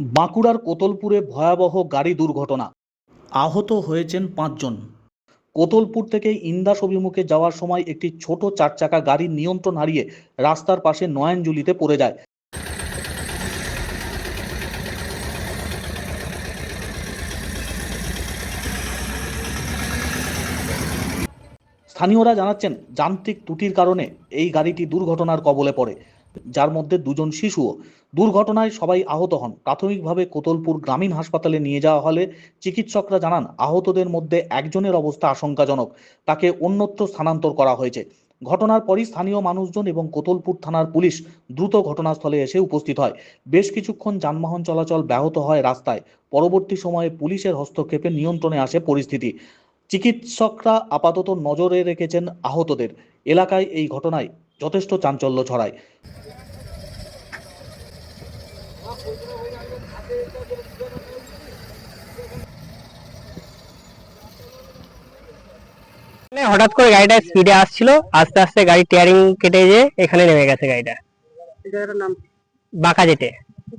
বাঁকুড়ার কোতলপুরে ভয়াবহ গাড়ি দুর্ঘটনা। আহত হয়েছেন পাঁচজন। কোতলপুর থেকে ইন্দাস অভিমুখে যাওয়ার সময় একটি ছোট চার চাকা গাড়ির নিয়ন্ত্রণ হারিয়ে রাস্তার পাশে নয়নজুলিতে পড়ে যায়। স্থানীয়রা জানাচ্ছেন, যান্ত্রিক ত্রুটির কারণে এই গাড়িটি দুর্ঘটনার কবলে পড়ে। যার মধ্যে দুজন শিশুও। দুর্ঘটনায় সবাই আহত হন। প্রাথমিকভাবে কোতলপুর গ্রামীণ হাসপাতালে নিয়ে যাওয়া হলে চিকিৎসকরা জানান, আহতদের মধ্যে একজনের অবস্থা আশঙ্কাজনক। তাকে অন্যত্র স্থানান্তর করা হয়েছে। ঘটনার পরই স্থানীয় মানুষজন এবং কোতলপুর থানার পুলিশ দ্রুত ঘটনাস্থলে এসে উপস্থিত হয়। বেশ কিছুক্ষণ যানবাহন চলাচল ব্যাহত হয় রাস্তায়। পরবর্তী সময়ে পুলিশের হস্তক্ষেপে নিয়ন্ত্রণে আসে পরিস্থিতি। চিকিৎসকরা আপাতত নজরে রেখেছেন আহতদের। এলাকায় এই ঘটনায় যথেষ্ট চাঞ্চল্য ছড়ায়। মানে হঠাৎ করে গাড়িটা স্পিডে আসছিল আস্তে আস্তে গাড়ি টিয়ারিং কেটে যে এখানে নেমে গেছে গাড়িটা। নাম? বাঁকা যেতে।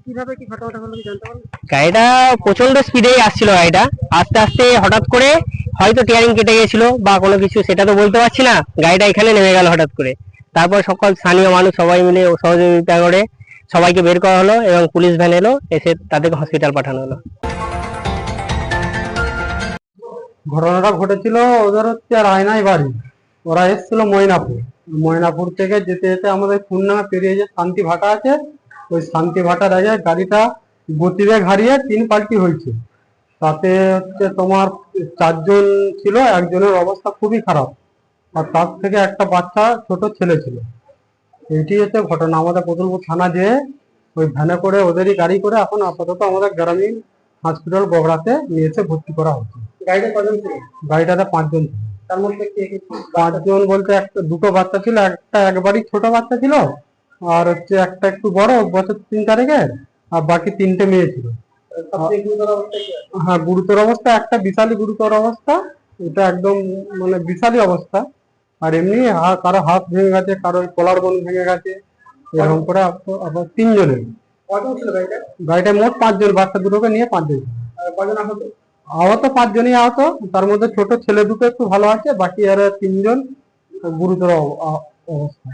কীভাবে কি ঘটনাটা হলো জানতে গাড়িটা প্রচণ্ড স্পিডেই আসছিল গাড়িটা। আস্তে আস্তে হঠাৎ করে হয়তো টিয়ারিং কেটে গেছিল বা কোনো কিছু, সেটা তো বলতে পারছি না। গাড়িটা এখানে নেমে গেল হঠাৎ করে। তারপর সকল স্থানীয় মানুষ সবাই মিলে সহযোগিতা করে সবাইকে বের করা হলো এবং পুলিশ ভ্যান এলো, এসে তাদেরকে হসপিটাল পাঠানো হলো। ঘটনাটা ঘটেছিল, ওদের হচ্ছে রায়নাই বাড়ি। ওরা এসেছিল ময়নাপুর। ময়নাপুর থেকে যেতে যেতে আমাদের পূর্ণাঙ্গা পেরিয়ে যে শান্তি ভাটা আছে, ওই শান্তি ভাটার আগে গাড়িটা গতিবেগ হারিয়ে তিন পাল্টি হয়েছে। তাতে হচ্ছে তোমার চারজন ছিল একজনের অবস্থা খুবই খারাপ। আর তার থেকে একটা বাচ্চা ছোট ছেলে ছিল। এইটি হচ্ছে ঘটনা। আমাদের প্রতুলপুর থানা যেয়ে ওই ভ্যানে করে ওদেরই গাড়ি করে এখন আপাতত আমাদের গ্রামীণ হসপিটাল বগড়াতে নিয়ে এসে ভর্তি করা হচ্ছে। কজন ছিল? গাড়িটাতে পাঁচজন ছিল। তার মধ্যে? পাঁচজন বলতে একটা দুটো বাচ্চা ছিল একটা একবারই ছোট বাচ্চা ছিল আর হচ্ছে একটা একটু বড় বছর তিন তারিখের আর বাকি তিনটে মেয়ে ছিল। হ্যাঁ গুরুতর অবস্থা একটা বিশালই গুরুতর অবস্থা এটা একদম মানে বিশালই অবস্থা। আর এমনি কারও হাত ভেঙে গেছে কারও কলার বোন ভেঙে গেছে এরকম করে আবার তিনজনের। গাড়িটা মোট পাঁচজন বাচ্চা দুটোকে নিয়ে পাঁচজন। আহত? পাঁচজনই আহত তার মধ্যে ছোট ছেলে দুটো একটু ভালো আছে বাকি আর তিনজন গুরুতর অব- অবস্থা।